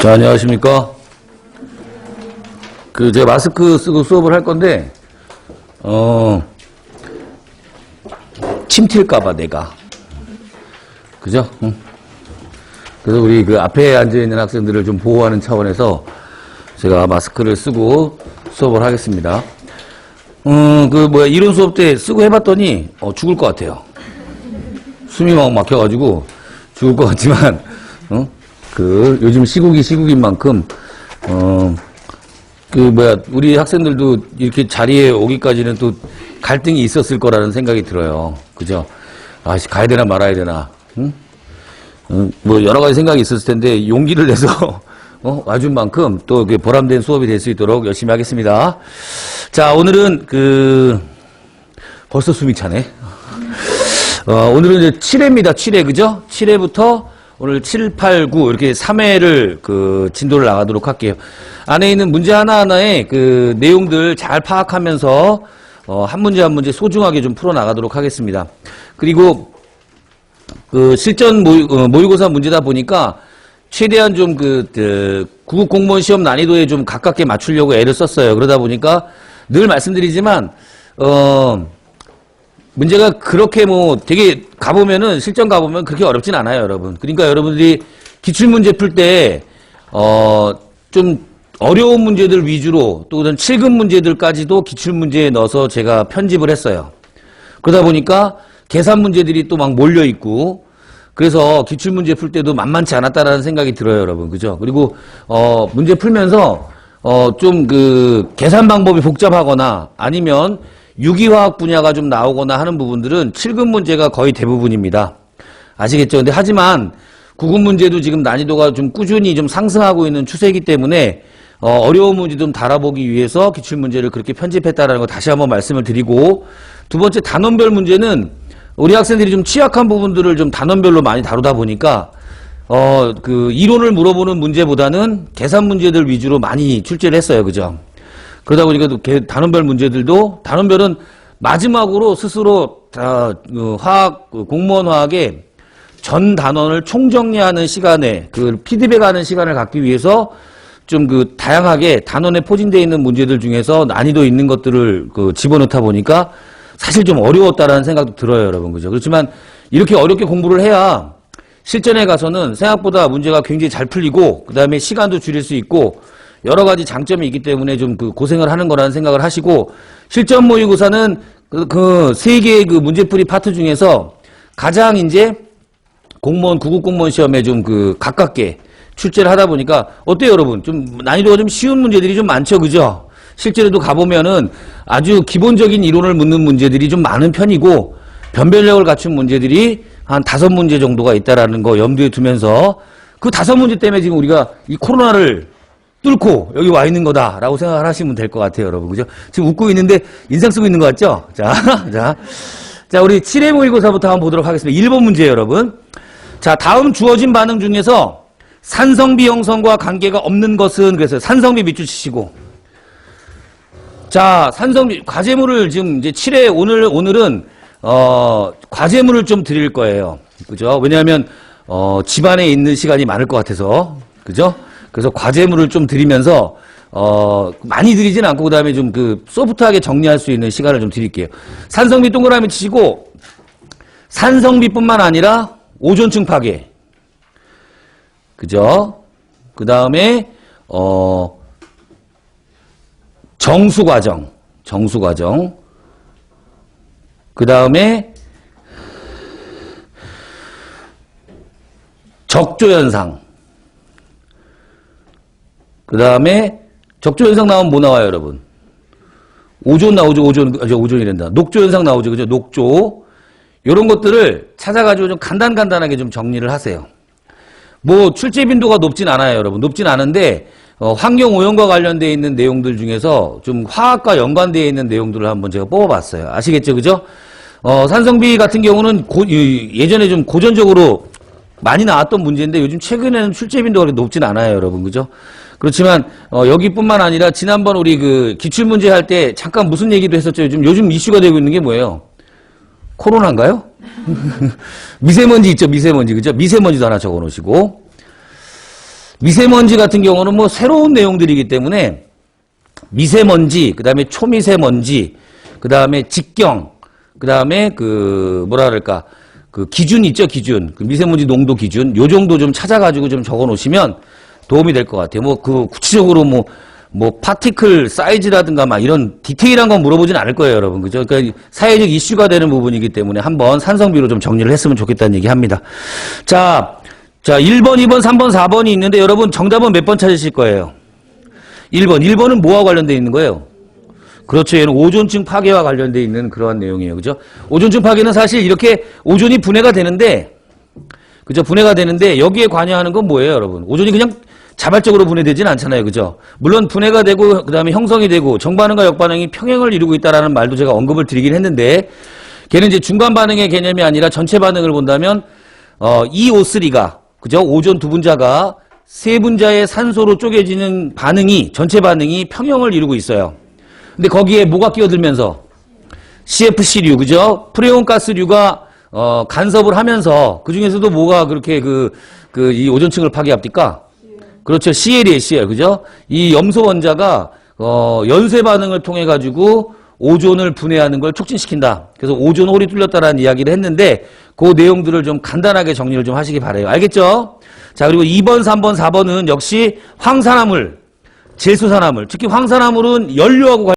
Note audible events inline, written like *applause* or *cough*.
자, 안녕하십니까. 그, 제가 마스크 쓰고 수업을 할 건데, 어, 침 튈까봐 내가. 그죠? 응. 그래서 우리 그 앞에 앉아있는 학생들을 좀 보호하는 차원에서 제가 마스크를 쓰고 수업을 하겠습니다. 음, 그, 뭐야, 이론 수업 때 쓰고 해봤더니, 어, 죽을 것 같아요. 숨이 막 막혀가지고 죽을 것 같지만, 어? 그, 요즘 시국이 시국인 만큼, 어, 그, 뭐야, 우리 학생들도 이렇게 자리에 오기까지는 또 갈등이 있었을 거라는 생각이 들어요. 그죠? 아, 씨, 가야 되나 말아야 되나, 응? 어, 뭐, 여러 가지 생각이 있었을 텐데, 용기를 내서, *laughs* 어, 와준 만큼 또 그 보람된 수업이 될 수 있도록 열심히 하겠습니다. 자, 오늘은 그, 벌써 숨이 차네. 어, 오늘은 이제 7회입니다. 7회, 그죠? 7회부터 오늘 7, 8, 9 이렇게 3회를 그 진도를 나가도록 할게요. 안에 있는 문제 하나하나의 그 내용들 잘 파악하면서 어, 한 문제 한 문제 소중하게 좀 풀어 나가도록 하겠습니다. 그리고 그 실전 모의, 어, 모의고사 문제다 보니까 최대한 좀 그, 그 구급 공무원 시험 난이도에 좀 가깝게 맞추려고 애를 썼어요. 그러다 보니까 늘 말씀드리지만 어 문제가 그렇게 뭐 되게 가보면은 실전 가보면 그렇게 어렵진 않아요, 여러분. 그러니까 여러분들이 기출 문제 풀 때 어 좀 어려운 문제들 위주로 또 그런 7급 문제들까지도 기출 문제에 넣어서 제가 편집을 했어요. 그러다 보니까 계산 문제들이 또 막 몰려 있고 그래서 기출 문제 풀 때도 만만치 않았다라는 생각이 들어요, 여러분. 그죠? 그리고 어 문제 풀면서 어 좀 그 계산 방법이 복잡하거나 아니면 유기화학 분야가 좀 나오거나 하는 부분들은 7급 문제가 거의 대부분입니다. 아시겠죠? 근데 하지만 9급 문제도 지금 난이도가 좀 꾸준히 좀 상승하고 있는 추세이기 때문에 어, 어려운 문제 좀 달아보기 위해서 기출 문제를 그렇게 편집했다라는 거 다시 한번 말씀을 드리고 두 번째 단원별 문제는 우리 학생들이 좀 취약한 부분들을 좀 단원별로 많이 다루다 보니까 어, 그 이론을 물어보는 문제보다는 계산 문제들 위주로 많이 출제를 했어요. 그죠? 그러다 보니까 또 개- 단원별 문제들도 단원별은 마지막으로 스스로 다, 그 화학 그 공무원 화학의 전 단원을 총정리하는 시간에 그 피드백하는 시간을 갖기 위해서 좀 그 다양하게 단원에 포진되어 있는 문제들 중에서 난이도 있는 것들을 그 집어넣다 보니까 사실 좀 어려웠다라는 생각도 들어요, 여러분. 그죠? 그렇지만 이렇게 어렵게 공부를 해야 실전에 가서는 생각보다 문제가 굉장히 잘 풀리고 그다음에 시간도 줄일 수 있고 여러 가지 장점이 있기 때문에 좀 그 고생을 하는 거라는 생각을 하시고 실전 모의고사는 그세 개의 그 문제풀이 파트 중에서 가장 이제 공무원 구급 공무원 시험에 좀 그 가깝게 출제를 하다 보니까 어때요, 여러분? 좀 난이도가 좀 쉬운 문제들이 좀 많죠, 그죠? 실제로도 가보면은 아주 기본적인 이론을 묻는 문제들이 좀 많은 편이고 변별력을 갖춘 문제들이 한 다섯 문제 정도가 있다라는 거 염두에 두면서 그 다섯 문제 때문에 지금 우리가 이 코로나를 뚫고 여기 와 있는 거다라고 생각을 하시면 될 것 같아요, 여러분. 그죠? 지금 웃고 있는데 인상 쓰고 있는 것 같죠? 자, *laughs* 자. 자, 우리 7회 모의고사부터 한번 보도록 하겠습니다. 1번 문제예요, 여러분. 자, 다음 주어진 반응 중에서 산성비 형성과 관계가 없는 것은 그래서 산성비 밑줄 치시고 자, 산성비 과제물을 지금 이제 7회 오늘 오늘은 어, 과제물을 좀 드릴 거예요. 그죠? 왜냐하면 어, 집안에 있는 시간이 많을 것 같아서. 그죠? 그래서 과제물을 좀 드리면서 어, 많이 드리진 않고 그다음에 좀 그 소프트하게 정리할 수 있는 시간을 좀 드릴게요. 산성비 동그라미 치시고 산성비뿐만 아니라 오존층 파괴. 그죠? 그 다음에, 어, 정수 과정. 정수 과정. 그 다음에, 적조 현상. 그 다음에, 적조 현상 나오면 뭐 나와요, 여러분? 오존 나오죠, 오존, 아, 저 오존이 된다. 녹조 현상 나오죠, 그죠? 녹조. 요런 것들을 찾아가지고 좀 간단간단하게 좀 정리를 하세요. 뭐 출제 빈도가 높진 않아요, 여러분. 높진 않은데 어, 환경 오염과 관련되어 있는 내용들 중에서 좀 화학과 연관되어 있는 내용들을 한번 제가 뽑아봤어요. 아시겠죠, 그죠? 어, 산성비 같은 경우는 고- 이- 예전에 좀 고전적으로 많이 나왔던 문제인데 요즘 최근에는 출제 빈도가 높진 않아요, 여러분, 그죠? 그렇지만 어, 여기뿐만 아니라 지난번 우리 그 기출 문제 할 때 잠깐 무슨 얘기도 했었죠. 요즘 요즘 이슈가 되고 있는 게 뭐예요? 코로나인가요? *laughs* 미세먼지 있죠, 미세먼지. 그죠? 미세먼지도 하나 적어 놓으시고. 미세먼지 같은 경우는 뭐 새로운 내용들이기 때문에 미세먼지, 그 다음에 초미세먼지, 그 다음에 직경, 그 다음에 그 뭐라 그럴까 그 기준 있죠 기준 그 미세먼지 농도 기준 요 정도 좀 찾아가지고 좀 적어 놓으시면 도움이 될 것 같아요. 뭐 그 구체적으로 뭐뭐 파티클 사이즈라든가 막 이런 디테일한 건 물어보진 않을 거예요, 여러분. 그죠? 그러니까 사회적 이슈가 되는 부분이기 때문에 한번 산성비로 좀 정리를 했으면 좋겠다는 얘기 합니다. 자, 자, 1번, 2번, 3번, 4번이 있는데 여러분 정답은 몇 번 찾으실 거예요? 1번. 1번은 뭐와 관련되어 있는 거예요? 그렇죠. 얘는 오존층 파괴와 관련되어 있는 그러한 내용이에요. 그죠? 오존층 파괴는 사실 이렇게 오존이 분해가 되는데, 그죠? 분해가 되는데 여기에 관여하는 건 뭐예요, 여러분? 오존이 그냥 자발적으로 분해되지는 않잖아요. 그죠? 물론 분해가 되고 그다음에 형성이 되고 정반응과 역반응이 평행을 이루고 있다라는 말도 제가 언급을 드리긴 했는데 걔는 이제 중간 반응의 개념이 아니라 전체 반응을 본다면 어, 이 O3가 그죠? 오존 두 분자가 세 분자의 산소로 쪼개지는 반응이 전체 반응이 평형을 이루고 있어요. 근데 거기에 뭐가 끼어들면서 CFC류 그죠? 프레온 가스류가 어, 간섭을 하면서 그 중에서도 뭐가 그렇게 그 그 이 오존층을 파괴합니까? 그렇죠. CL이에요, CL. 그죠? 이 염소 원자가 어, 연쇄 반응을 통해 가지고 오존을 분해하는 걸 촉진시킨다. 그래서 오존 홀이 뚫렸다라는 이야기를 했는데 그 내용들을 좀 간단하게 정리를 좀 하시기 바래요. 알겠죠? 자, 그리고 2번, 3번, 4번은 역시 황산화물, 제수산화물, 특히 황산화물은 연료하고 관